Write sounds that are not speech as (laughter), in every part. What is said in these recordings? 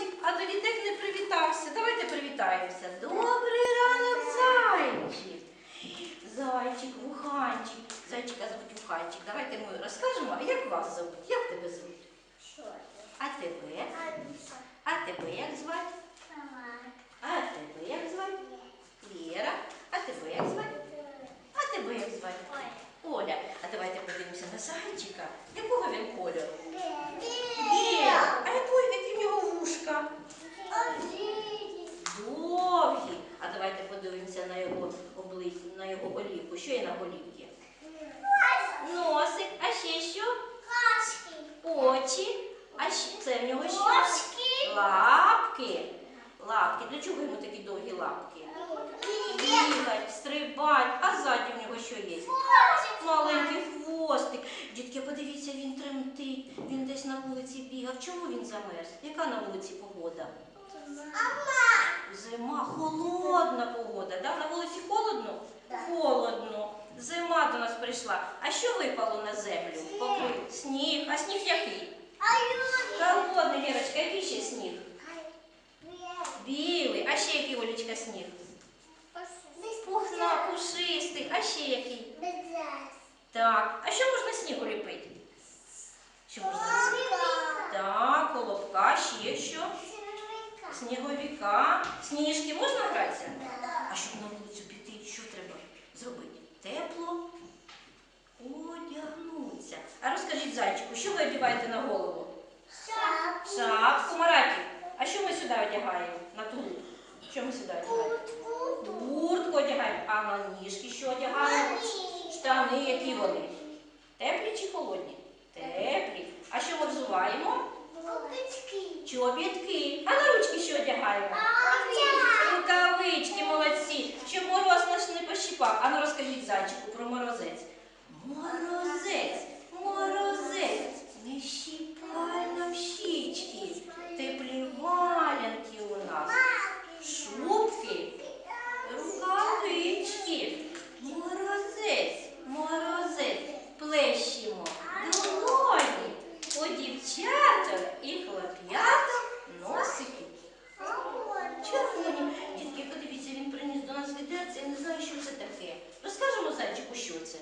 зайчик, а до дітей не привітався. Давайте привітаємося. Добрий ранок, зайчик. Зайчик, вуханчик. Зайчика звуть вуханчик. Давайте ми розкажемо, а як вас зовуть? Як тебе звуть? А тебе? А тебе як звати? А тебе як звати? Лєра. А тебе як звати? А тебе як звати? Оля. А давайте подивимося на зайчика. Якого він кольору? Біла. А якої які в нього вушка? Довгі. А давайте подивимося на його обличчя, на його голівку. Що є на голівці? Носик, а ще що? Кашки. Очі. А ще це в нього що? Ложки. Лапки. Лапки. Для чого йому такі довгі лапки? Бігать, стрибать, а ззаді в нього що є? Маленький хвостик. Дітки, подивіться, він тремтить. Він десь на вулиці бігав. Чому він замерз? Яка на вулиці погода? Зима, холодна погода. Да? На вулиці холодно? Холодно. Зима до нас прийшла. А що випало на землю? Покрив сніг. А сніг який? Холодний, Лірочка, який ще сніг? Білий. А ще який Олічка сніг? Пухна, пушистий. А ще який? Так. А що можна снігу ліпити? Що можна ліпити? Так, колобка, ще що? Сніговіка. Сніжки можна гратися? А щоб на вулицю піти, що треба зробити? Тепло одягнутися. А розкажіть зайчику, що ви одягаєте на голову? Шапку, Маратів. А що ми сюди одягаємо? На тулуб? Що ми сюди одягаємо? Куртку одягаємо. А на ніжки що одягаємо? Штани, які вони? Теплі чи холодні? Теплі. А що ми взуваємо? Чобітки. А на ручки що одягаємо? Рукавички, молодці, щоб мороз наш не пощипав. Ану розкажіть зайчику про. Морозець, морозець, не щіпай нам щічки, теплі валянки у нас, шубки, рукавички, морозець, морозець, плещемо долоні, у дівчаток і хлоп'яток носики. Червоні. Дітки, подивіться, він приніс до нас відерце, я не знаю, що це таке. Розкажемо зайчику, що це.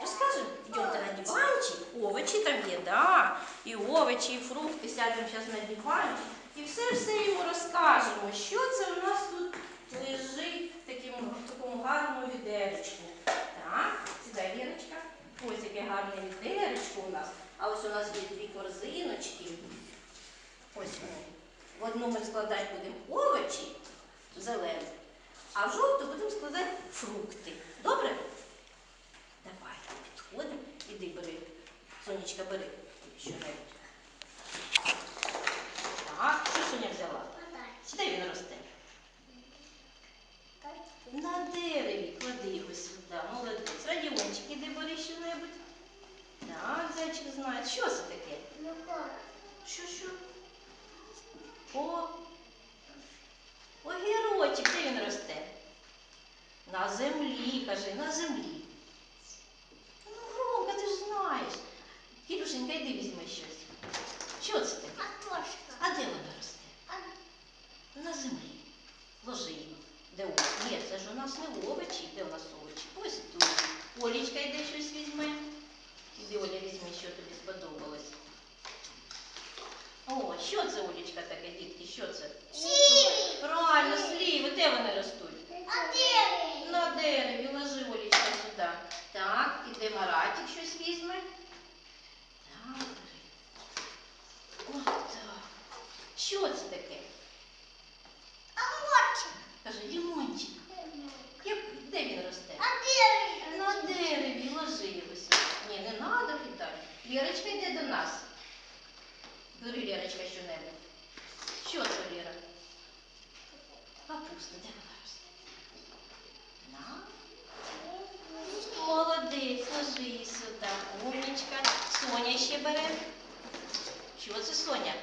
Розкажемо? Йдемте на диванчик. Овочі там є, да. І овочі, і фрукти. Сядемо зараз на диванчик. І все-все йому розкажемо, що це у нас тут лежить в такому, в такому гарному відеречку. Так, сідай, Лірочка. Ось яке гарне відеречко у нас. А ось у нас є дві корзиночки. Ось вони. В одну ми складати будемо овочі зелені, а в жовту будемо складати фрукти. Добре? Давай, підходимо. Іди бери. Сонечка, бери. Що-небудь. Так, що Соня взяла? Де він росте? На дереві. Клади його сюди. Молодець. Радіончик, іди бери що-небудь. Так, зайчик знає. Що це таке? Що, що? О, огірочок, де він росте? На землі, кажи, на землі. Ну, Громко, ти ж знаєш. Кірюшенька, йди візьми щось. Що це таке? А де воно росте? На землі. Ложи його. Де овочі? Ні, це ж у нас не овочі. Де у нас овочі? Ось тут. Олічка йде щось візьме. Іди, Оля, візьми, що тобі сподобалось. О, що це, Олічка, таке, дітки? Що це? Правильно, сліви. Де вони ростуть? На дереві, ложи Олічка сюди. Так, іде Маратик щось візьме. Так, бери. От так. Що це таке? Каже, лімончик. Як, де він росте? На дереві, ложи його сюди. Ні, не треба кидати. Лірочка йде до нас. Бери, Лірочка, що-небудь. Що це, Ліра? Капуста, де вона росте? На. Молодець, ложи її сюди. Умнічка. Соня ще бере. Що це Соня?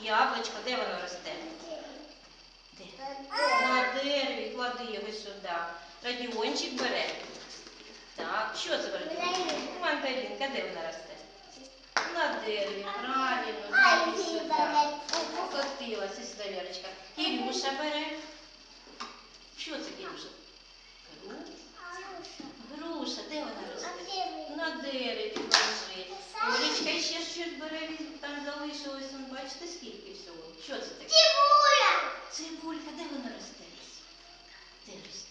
Яблучко, де воно росте? Де? На дереві, клади його сюди. Радіончик бере. Так, що це бере? Мандаринка. Мандаринка, де вона росте? На дереві, правильно, клади сюди. Покотилася. бере. Що це, Кірюша? Гру? Груша, де вона росте? На дереві лежить. Олечка ще щось бере, там залишилось, он, бачите, скільки всього. Що це таке? Цибулька, де вона росте? Де росте?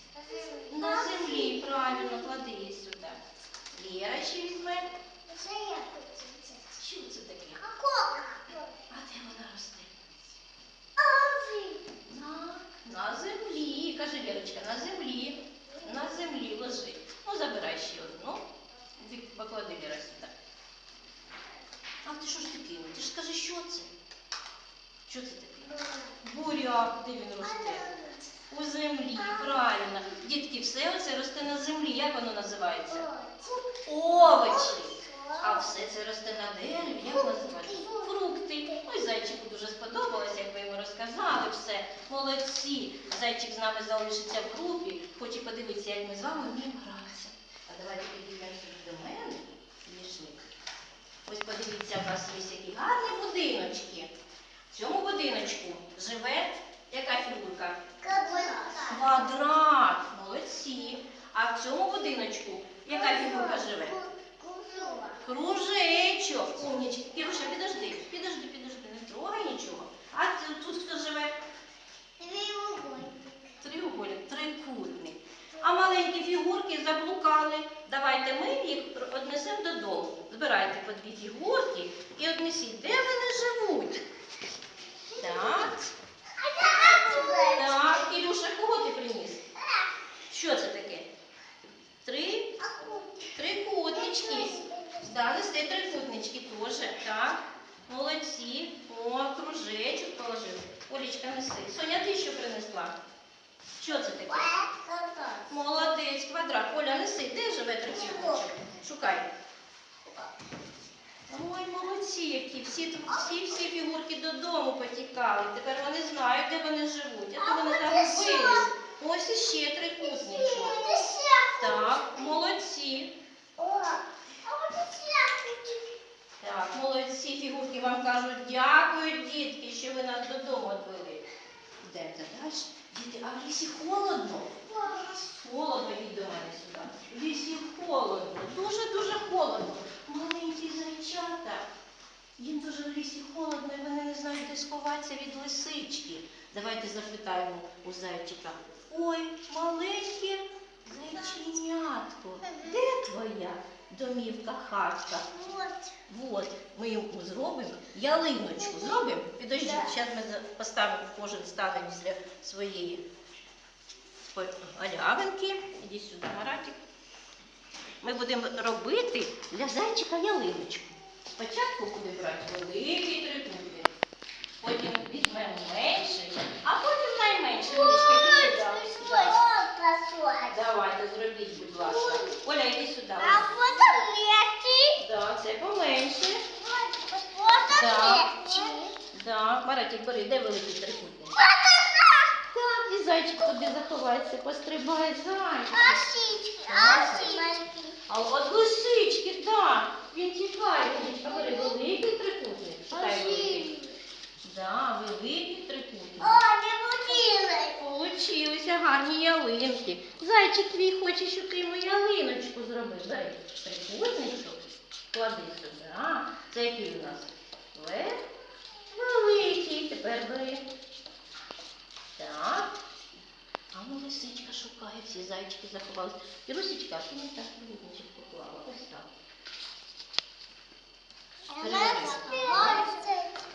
На землі, правильно, клади її сюди. Лєра ще візьме. Що це таке? А де вона росте? На, на землі, каже Лєрочка, на землі. На землі лежить. Ну, забирай ще одну. Поклади Лєра сюди. А ти що ж ти кинув? Ти ж скажи, що це? Що це таке? Буряк, де він росте? У землі, правильно. Дітки, все оце росте на землі. Як воно називається? Овочі. А все це росте на дереві, як називається? Фрукти. Ой, зайчику дуже сподобалось, як ви йому розказали все. Молодці. Зайчик з нами залишиться в групі, хоче подивитися, як ми з вами вміємо гратися. А давайте підійдемо до мене. Пішли. Ось подивіться, у нас є які гарні будиночки. В цьому будиночку живе яка фігурка? Квадрат. Молодці. А в цьому будиночку яка фігурка живе? Кружечок. Умнічки. Кіруша, підожди, підожди, підожди, не трогай нічого. А тут хто живе? Триугольник, трикутник. А маленькі фігурки заблукали. Давайте ми їх однесемо додому. Збирайте по дві фігурки і однесіть. Де вони живуть? Так. Так, Кірюша, кого ти приніс? Що це таке? Три трикутнички. Трикутнички теж. Так. Молодці. О, кружечок положив. Олічка, неси. Соня, ти що принесла? Що це таке? Молодець, квадрат. Оля, неси. Де живе трикутничок? Шукай. Ой, молодці, які. Всі, всі, всі фігурки додому потікали. Тепер вони знають, де вони живуть. А то вони загубились. Ось іще трикутничок. Так, молодці. Так, молодці фігурки вам кажуть, дякую, дітки, що ви нас додому відвели. Йдемте далі. Діти, а в лісі холодно. Холодно йдіть до мене сюди. В лісі холодно, дуже-дуже холодно. Маленькі зайчата. Їм дуже в лісі холодно, і вони не знають, де сховатися від лисички. Давайте запитаємо у зайчика. Ой, маленьке зайченятко, де твоя домівка хатка? Вот, ми йому зробимо ялиночку. Зробимо? Підождіть, зараз ми поставимо, кожен стане після своєї галявинки. Іди сюди, Маратик. Ми будемо робити для зайчика ялиночку. Спочатку будемо брати великий трикутник, потім візьмемо менший, а потім найменший. Сюди. Давайте, зробіть, будь ласка. Оля, іди сюди. Да, це поменше. Да, Маратик, бери, де великий трикутник? Так, і зайчик туди заховається, пострибає зайчик. А от лисички, так, він тікає. Лисичка, бери великий трикутник. Шукай великий. Да, великий трикутник. Получилися гарні ялинки. Зайчик твій хоче, щоб ти йому ялиночку зробив. Бери трикутничок, клади сюди. А, це який у нас? Лев. Великий. Тепер бери. Так. А ну лисичка шукає, всі зайчики заховалися. І лисичка, ти не так трикутничок поклала. Ось так.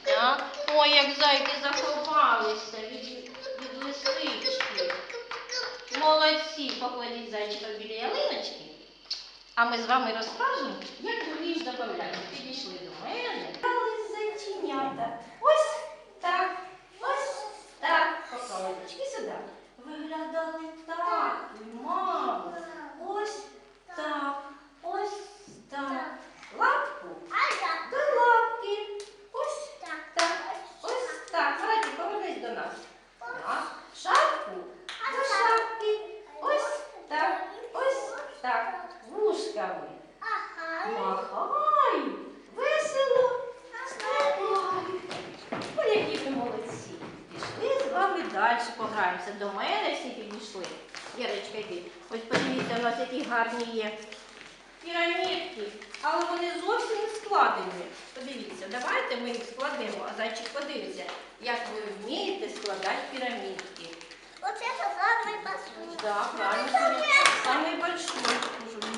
Так. Ой, як зайки заховалися від, від лисички. Молодці, покладіть зайчика біля ялиночки. А ми з вами розкажемо, як їх додаємо. Підійшли до мене. Зайченята. Ось так, ось так. Поколочки сюди. Виглядали так, мамо. Ось так, ось так. Лапку до лапки. Ось так, ось так. Мараті, повернись до нас. Так. Шапку до шапки. Ось так, ось так. Вушками. Махай, весело, стрибай. Ой, які ви молодці. Пішли з вами далі пограємося. До мене всі підійшли. Вірочка, йди. Ось подивіться, у нас які гарні є пірамідки, але вони зовсім не складені. Подивіться, давайте ми їх складемо, а зайчик подивиться, як ви вмієте складати пірамідки. Вот это самый большой. Да, правильно. Самый большой.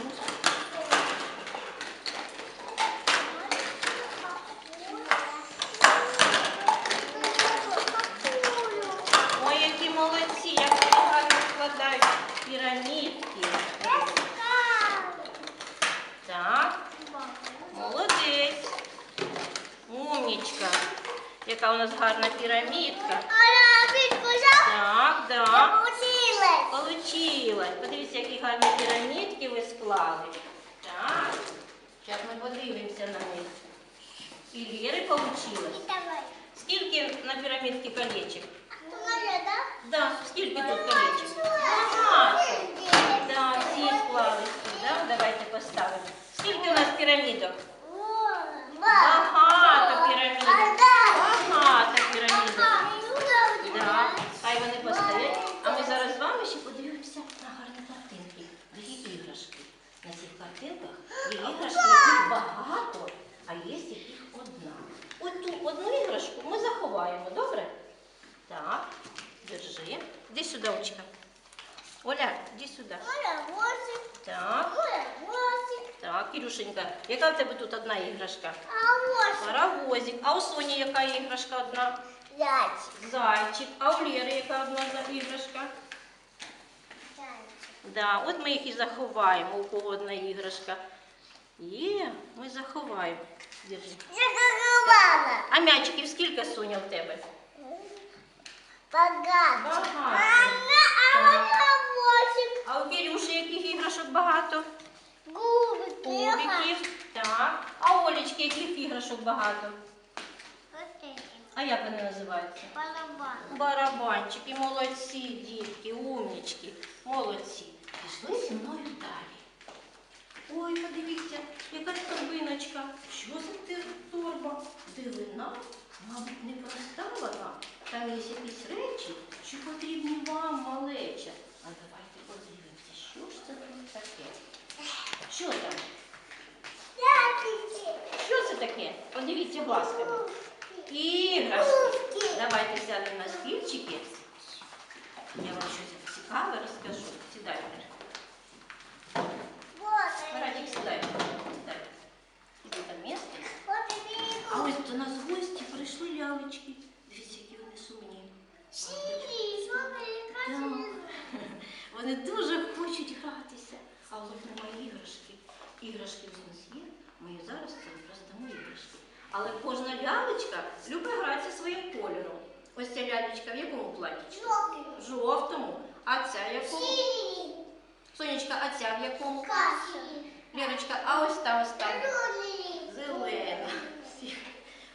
Пірамідка. Так, так. Получилось. Подивіться, які гарні пірамідки ви склали. Так. Зараз ми подивимося на них. І Ліри получилось. Скільки на пірамідці колечок? Да, скільки тут? Да, всі склали сюди. Давайте поставимо. Скільки у нас пірамідок? Багато пірамідок. Багато пірамідок. Да. Хай вони постоять. А ми зараз з вами ще подивимося на гарні картинки. Є іграшки. Цих є іграшки, яких багато, а є яких одна. От ту одну іграшку ми заховаємо, добре? Так, держи. Іди сюди, очка. Оля, іди сюди. Так, так, Кирюшенька, яка в тебе тут одна іграшка? Паровозик. А у Соні яка іграшка одна? Зайчик. А у Лєри яка одна іграшка? Да, от ми їх і заховаємо, у кого одна іграшка. Є, ми заховаємо. Держи. А м'ячиків скільки Соня в тебе? Багато. А у Кирюші яких іграшок багато? Кубиків. Так. А у Олечки яких іграшок багато? А як вони називаються? Барабанчики, молодці, дітки, умнічки, молодці. Пішли зі мною далі. Ой, подивіться, якась торбиночка. Що за ти торба? Дивина, мабуть, не проста вона. Там є якісь речі, що потрібні вам, малеча. А давайте подивимося, що ж це тут таке? Що там? Що це таке? Подивіться глазками. Іграшки. Давайте сядемо на стільчики. Я вам щось цікаве розкажу. Сідайте. Радік, сідай. Сідай. Іди там місце. А ось до нас в гості прийшли лялечки. Дивіться, які вони сумні. (laughs) Вони дуже хочуть гратися. А у них немає іграшки. Іграшки в нас є. Ми зараз це роздамо іграшки. Але кожна лялечка любить гратися своїм кольором. Ось ця лялечка в якому платі? В жовтому. А ця в якому? Сонечка, а ця в якому? Лірочка, а ось та ось там. Зелена.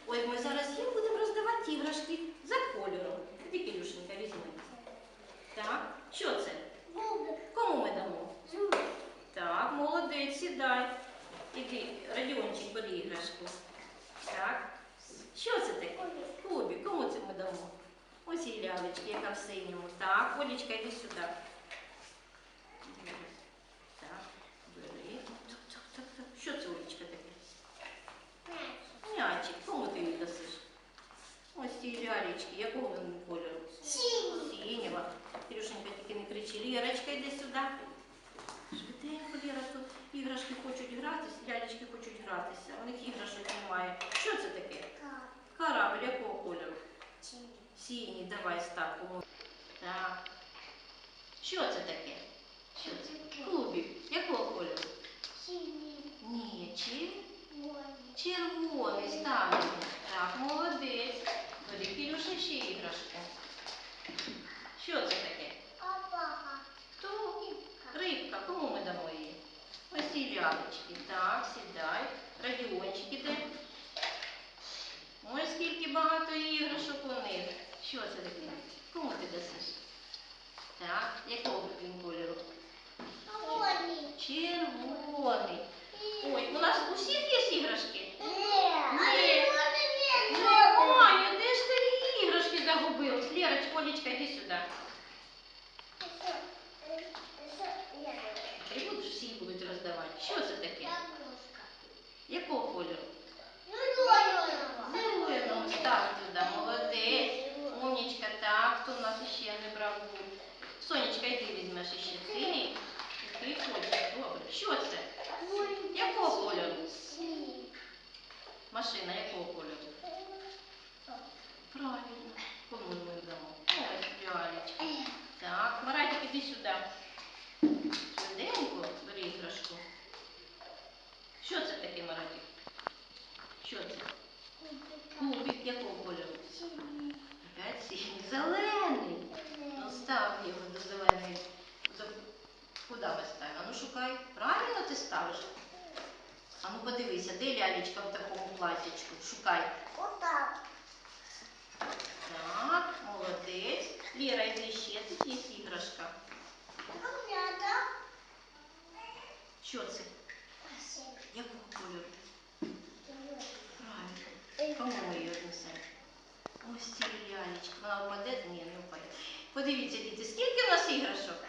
Ой, ми зараз їм будемо роздавати іграшки за кольором. Іди, Кирюшенька, візьми. Так, що це? Кому ми дамо? Так, молодець, сідай. Іди, Радіончик, бери іграшку. Так. Що це таке? Кубик, кому це ми дамо? Ось і лялечки, яка в синьому. Так, Олечка, йди сюди. Так, бери. Так, так, так, так. Що це, Олечка, таке? М'ячик, кому ти її дасиш? Ось ці якого вони кольору? Синього. Кирюшенька, тільки не кричи. Лірочка, йди сюди. Швиденько, Ліра, тут іграшки хочуть гратися, лялечки хочуть гратися. У них іграшок немає. Що це таке? Корабль якого кольору? Синій, давай став. Так. Що це таке? Що це? Кубик. Якого кольору? Ні, чи червоний ставимо. Так, молодець. Бери, Кирюша, ще іграшку. Що це таке? Хто? Рибка, кому ми дамо її? Ось ці лялечки. Так, сідай. Радіончик іде. Ой, скільки багато іграшок у них. Що це таке? Кому ти дасиш? Так, якого він кольору? Червоний. Червоний. Ой, у нас у всіх є іграшки? Немає, де Лера, Лера, Олечка, іди сюди. І будеш всі будуть роздавати. Що це таке? Якого кольору? Зеленого. Став туди, молодець. Умнічка, так, хто у нас ще не брав був? Сонечка, йди візьмеш іще ти. Ти хочеш, добре. Що це? Якого кольору? Машина якого кольору? Правильно. Кому ми дамо? Ось лялечка. Так, Маратик, іди сюди. Швиденько бери іграшку. Що це таке, Маратик? Що це? Кубик якого кольору? Опять синій. Зелений. Ну став його до зеленої. Куди ми ставимо? Ну шукай. Правильно ти ставиш? А ну подивися, де лялечка в такому платячку? Шукай. Так, молодець. Ліра, йди ще, тут є іграшка. Що це? Якого кольору? Правильно. Кому ми її віднесемо? Ось ця лялечка. Вона впаде? Ні, не впаде. Подивіться, діти, скільки в нас іграшок?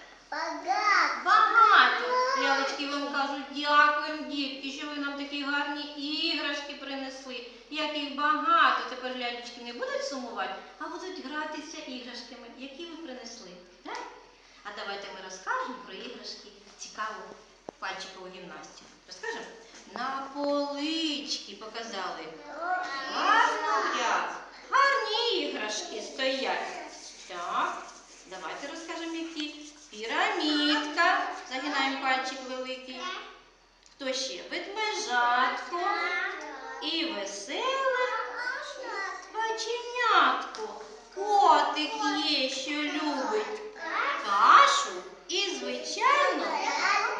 Багато. Лялечки вам кажуть, дякуємо, дітки, що ви нам такі гарні іграшки принесли. Як їх багато. Тепер лялечки не будуть сумувати, а будуть гратися іграшками, які ви принесли. А давайте ми розкажемо про іграшки цікаву пальчикову гімнастику. Розкажемо? На полички показали. Гарно. Гарні іграшки стоять. Так, давайте розкажемо, які. Пірамідка. Загинаємо пальчик великий. Хто ще? Ведмежатко. І веселе баченятко. Котик є, що любить кашу. І, звичайно,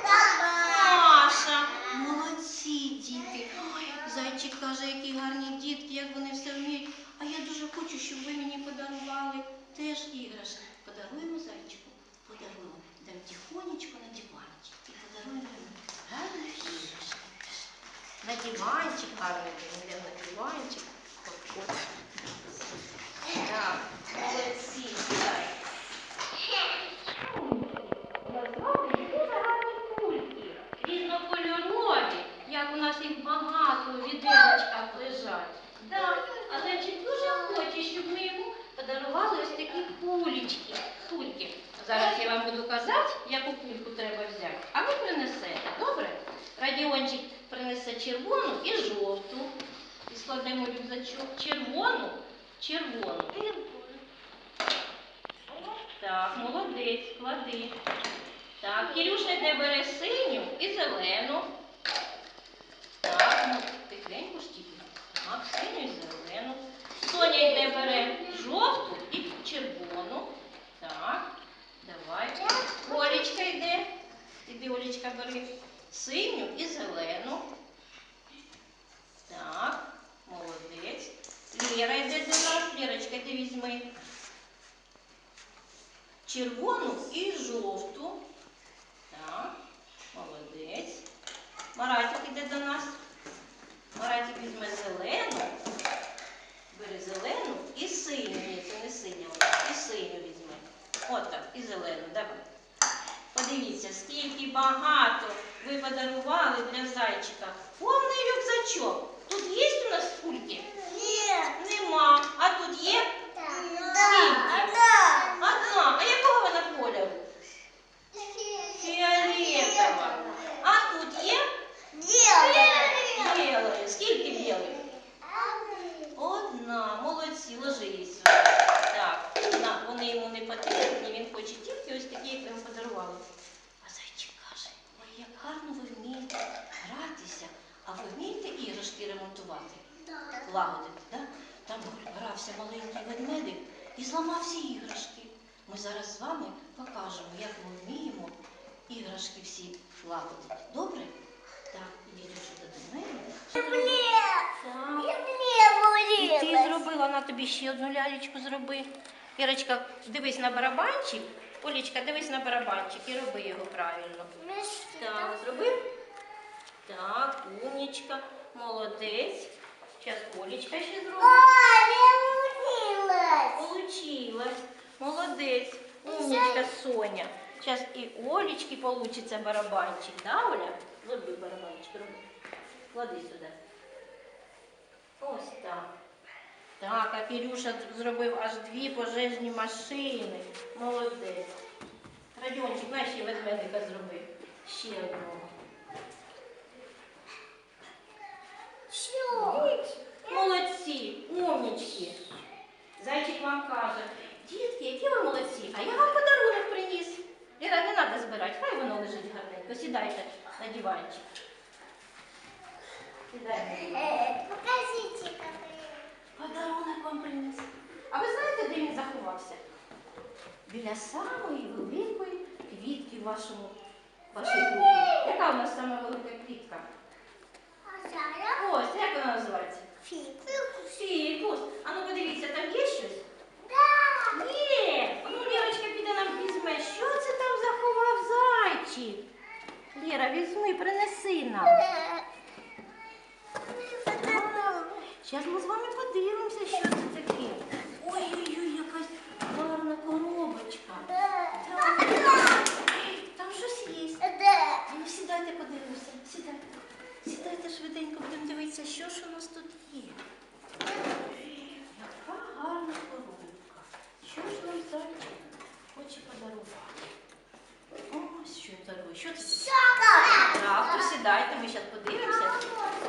Маша. Молодці, діти. Ой, зайчик каже, які гарні дітки, як вони все вміють. А я дуже хочу, щоб ви мені подарували теж іграшки. Подаруємо зайчику. Подаруємо. Дам тихонечко на диванчик. І подаруємо йому гарні іграшки. На диванчик гарний. Йдемо на диванчик. От, от. Так, молодці. Так. Назвати дуже гарні кульки, різнокольорові, як у нас їх багато у відерочках лежать. Да, а зайчик дуже хоче, щоб ми йому подарували ось такі кулечки. Кульки. Зараз я вам буду казати, яку кульку треба взяти. А ви принесете, добре? Радіончик принесе червону і жовту. І складемо в рюкзачок червону, червону. Так, молодець, клади. Так, Кирюша йде бере синю і зелену. Так, ну, тихенько ж тільки. Так, синю і зелену. Соня йде бере жовту і червону. Так, давай. Олечка йде. Іди, Олечка, бери синю і зелену. Так, молодець. Ліра йде до нас. Лірочка, йди візьми червону і жовту. Так, молодець. Маратик іде до нас. Маратик візьме зелену. Бери зелену і синю. Ні, це не синя. І синю візьме. От так, і зелену. Давай. Подивіться, скільки багато ви подарували для зайчика. Повний рюкзачок. Тут є у нас кульки? Нема. А тут є? Одна. А якого вона кольору? Фіолетова. А тут є? Білої. Скільки білих? Одна. Молодці, ложись. Так, на, вони йому не потрібні, він хоче тільки ось такі, як ви йому подарували. А зайчик каже, ой, як гарно ви вмієте гратися, а ви вмієте іграшки ремонтувати? Лагодити, так? Там грався маленький ведмедик і зламав всі іграшки. Ми зараз з вами покажемо, як ми вміємо іграшки всі лагодити. Добре? Так, ідіть сюди до мене. Так. І ти зробила на тобі ще одну лялечку зроби. Ірочка, дивись на барабанчик. Олічка, дивись на барабанчик і роби його правильно. Так, зробив? Так, умнічка, молодець. Зараз Олічка ще зробить. Получилось. Молодець. Умничка Соня. Зараз і Олечки получиться барабанчик, да, Оля? Зроби барабанчик, роби. Клади сюди. Ось так. Так, а Кирюша зробив аж дві пожежні машини. Молодець. Радіончик, на ще ведмедика зробив. Ще одного. Що? Молодці, умнічки. Зайчик вам каже, дітки, які ви молодці, а я вам подарунок приніс. Ліра, не треба збирати, хай воно лежить гарненько. Сідайте на диванчик. Сідайте. Покажите, какой. Подарунок вам приніс. А ви знаєте, де він заховався? Біля самої великої квітки в вашому вашій. Яка у нас сама велика квітка? Ось, як вона називається? Фикус. Фікус. А ну подивіться, там є щось? Да. Ні. Ну, Лірочка піде нам візьме. Що це там заховав зайчик? Ліра, візьми, принеси нам. Зараз ми з вами подивимося, що це таке. Ой-ой-ой, якась гарна коробочка. Там щось є. Ну, сідайте, подивимося. Сідайте. Сідайте швиденько, будемо дивитися, що ж у нас тут є. Яка гарна коробка. Що ж нам зайчик хоче подарувати? Ось що дарує. Що це? то сідайте, ми зараз подивимося.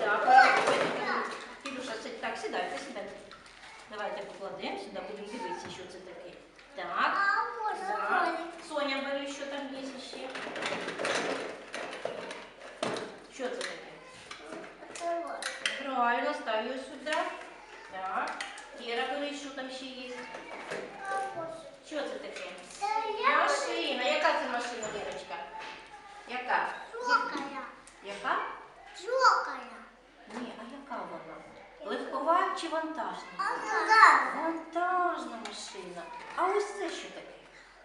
Так, давайте. Кірюша, сидь- так, сідайте, сідайте. Давайте покладемо сюди, будемо дивитися, що це таке. Так. А можно Так. Соня, бери, що там є ще. Що це таке? Правильно, став його сюди. Так. Кіра, бери, що там ще є. Що це таке? Я Машина. Яка це машина, Лірочка? Яка? Жокая. Яка? Жокая. Ні, а яка вона? Легкова чи вантажна? Да. Вантажна машина. А ось це що таке?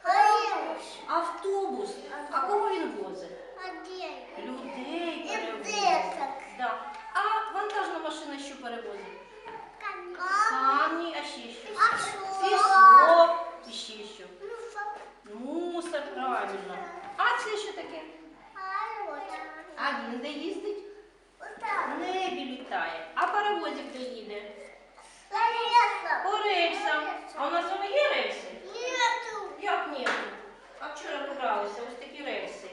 Хорош. Автобус. А кого він возить? Людей перевозить. Да. А вантажна машина що перевозить? Камні, а ще що? А. І ще що? Ну, Мусор, правильно. А це що таке? А він де їздить? В небі літає. А паровозик де їде? По рельсам. А у нас вони є рельси? Нету. Як ні? А вчора погралися, ось такі рельси.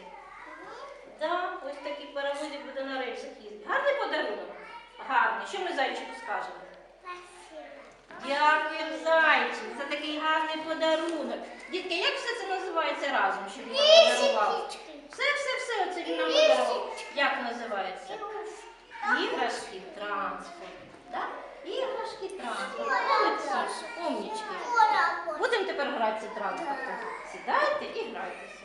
Да, ось такий паровозик буде на рельсах їздити. Гарний подарунок? Гарний. Що ми зайчику скажемо? Дякую, зайчик, за такий гарний подарунок. Дітки, як все це називається разом, щоб він нам подарував? Все, все, все, оце він нам подарував. Як називається? Іграшки транспорт. Іграшки транспорт. Молодці, умнічки. Будемо тепер гратися транспортом. Сідайте і грайтеся.